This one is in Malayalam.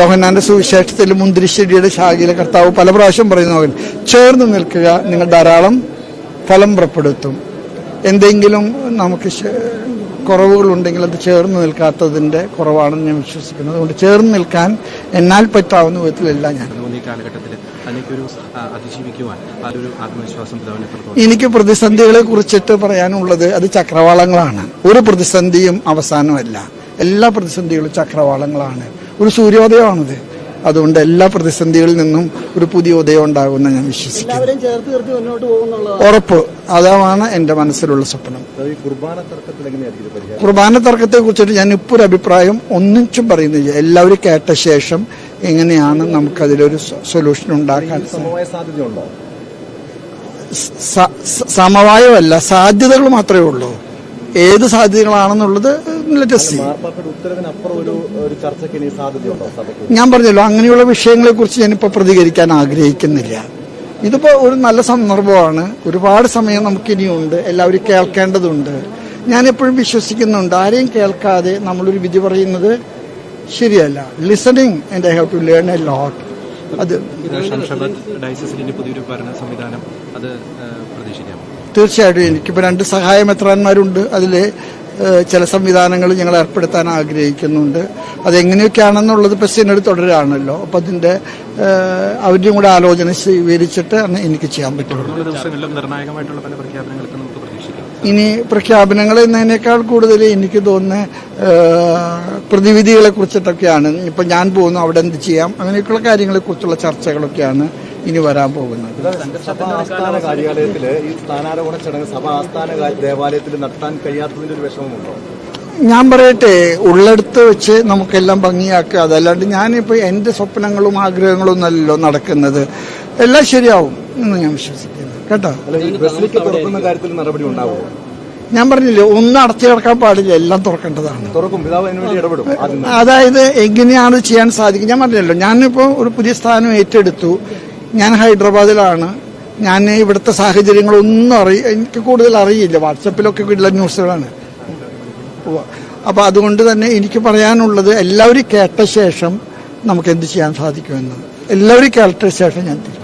യോഹന്നാന്റെ സുവിശേഷത്തിൽ മുന്തിരിശ്ശേരിയുടെ ശാഖയിലെ കർത്താവ് പല പ്രാവശ്യം പറയുന്ന പോലെ ചേർന്ന് നിൽക്കുക നിങ്ങൾ ധാരാളം ഫലം പുറപ്പെടുത്തും. എന്തെങ്കിലും നമുക്ക് കുറവുകൾ കുറവുകളുണ്ടെങ്കിൽ അത് ചേർന്ന് നിൽക്കാത്തതിന്റെ കുറവാണെന്ന് ഞാൻ വിശ്വസിക്കുന്നു. അതുകൊണ്ട് ചേർന്ന് നിൽക്കാൻ എന്നാൽ പറ്റാവുന്ന വിധത്തിലല്ല ഞാൻ. എനിക്ക് പ്രതിസന്ധികളെ കുറിച്ചിട്ട് പറയാനുള്ളത് അത് ചക്രവാളങ്ങളാണ്. ഒരു പ്രതിസന്ധിയും അവസാനമല്ല. എല്ലാ പ്രതിസന്ധികളും ചക്രവാളങ്ങളാണ്. ഒരു സൂര്യോദയമാണിത്. അതുകൊണ്ട് എല്ലാ പ്രതിസന്ധികളിൽ നിന്നും ഒരു പുതിയ ഉദയം ഉണ്ടാകുമെന്ന് ഞാൻ വിശ്വസിക്കുന്നു. ഉറപ്പ്. അതാണ് എന്റെ മനസ്സിലുള്ള സ്വപ്നം. ഈ കുർബാന തർക്കത്തിൽ എങ്ങനെയായിരിക്കും ഇത് പരിഹാരം? കുർബാന തർക്കത്തെ കുറിച്ചിട്ട് ഞാൻ ഇപ്പൊ ഒരു അഭിപ്രായം ഒന്നിച്ചും പറയുന്നില്ല. എല്ലാവരും കേട്ട ശേഷം എങ്ങനെയാണ് നമുക്കതിലൊരു സൊല്യൂഷൻ ഉണ്ടാക്കാൻ സമവായമല്ല സാധ്യതകൾ മാത്രമേ ഉള്ളൂ. ഏത് സാധ്യതകളാണെന്നുള്ളത് ഞാൻ പറഞ്ഞല്ലോ അങ്ങനെയുള്ള വിഷയങ്ങളെ കുറിച്ച് ഞാനിപ്പോൾ പ്രതികരിക്കാൻ ആഗ്രഹിക്കുന്നില്ല. ഇതിപ്പോ ഒരു നല്ല സന്ദർഭമാണ്. ഒരുപാട് സമയം നമുക്കിനിയുണ്ട്. എല്ലാവരും കേൾക്കേണ്ടതുണ്ട്. ഞാൻ എപ്പോഴും വിശ്വസിക്കുന്നുണ്ട്. ആരെയും കേൾക്കാതെ നമ്മളൊരു വിധി പറയുന്നത് ശരിയല്ല. Listening and I have to learn a lot അത് തീർച്ചയായിട്ടും. എനിക്കിപ്പോൾ രണ്ട് സഹായമെത്രാന്മാരുണ്ട്. അതിൽ ചില സംവിധാനങ്ങൾ ഞങ്ങൾ ഏർപ്പെടുത്താൻ ആഗ്രഹിക്കുന്നുണ്ട്. അതെങ്ങനെയൊക്കെയാണെന്നുള്ളത് പ്രസിഡന്റ് തുടരാണല്ലോ അപ്പം അതിന്റെ അവരുടെയും കൂടെ ആലോചന സ്വീകരിച്ചിട്ട് എനിക്ക് ചെയ്യാൻ പറ്റുള്ളൂ. ഇനി പ്രഖ്യാപനങ്ങൾ എന്നതിനേക്കാൾ കൂടുതൽ എനിക്ക് തോന്നുന്ന പ്രതിവിധികളെ കുറിച്ചിട്ടൊക്കെയാണ്. ഇപ്പം ഞാൻ പോകുന്നു അവിടെ എന്ത് ചെയ്യാം? അങ്ങനെയൊക്കെയുള്ള കാര്യങ്ങളെക്കുറിച്ചുള്ള ചർച്ചകളൊക്കെയാണ് ഇനി വരാൻ പോകുന്നത്. ആസ്ഥാന കാര്യാലയത്തിൽ ഈ സ്ഥാനാരോഹണ ചടങ്ങ് സഭാ ആസ്ഥാന ദേവാലയത്തിൽ നടത്താൻ കഴിയാത്തതിന്റെ ഒരു വിഷമമുണ്ടോ? ഞാൻ പറയട്ടെ ഉള്ളെടുത്ത് വെച്ച് നമുക്കെല്ലാം ഭംഗിയാക്കുക. അതല്ലാണ്ട് ഞാനിപ്പോൾ എന്റെ സ്വപ്നങ്ങളും ആഗ്രഹങ്ങളും ഒന്നല്ലല്ലോ നടക്കുന്നത്. എല്ലാം ശരിയാവും എന്ന് ഞാൻ വിശ്വസിക്കുന്നു. കേട്ടോ? കാര്യത്തിൽ നടപടി ഉണ്ടാവുമോ? ഞാൻ പറഞ്ഞില്ലേ ഒന്നും അടച്ചു കിടക്കാൻ പാടില്ല എല്ലാം തുറക്കേണ്ടതാണ്. അതായത് എങ്ങനെയാണ് ചെയ്യാൻ സാധിക്കും? ഞാൻ പറഞ്ഞല്ലോ ഞാനിപ്പോൾ ഒരു പുതിയ സ്ഥാനം ഏറ്റെടുത്തു. ഞാൻ ഹൈദരാബാദിലാണ്. ഞാൻ ഇവിടുത്തെ സാഹചര്യങ്ങളൊന്നും അറിയ എനിക്ക് കൂടുതൽ അറിയില്ല. വാട്സപ്പിലൊക്കെ ഉള്ള ന്യൂസുകളാണ്. അപ്പോൾ അപ്പൊ അതുകൊണ്ട് തന്നെ എനിക്ക് പറയാനുള്ളത് എല്ലാവരും കേട്ട ശേഷം നമുക്ക് എന്ത് ചെയ്യാൻ സാധിക്കുമെന്ന്. എല്ലാവരും കേട്ട ശേഷം ഞാൻ തീരുമാനിക്കും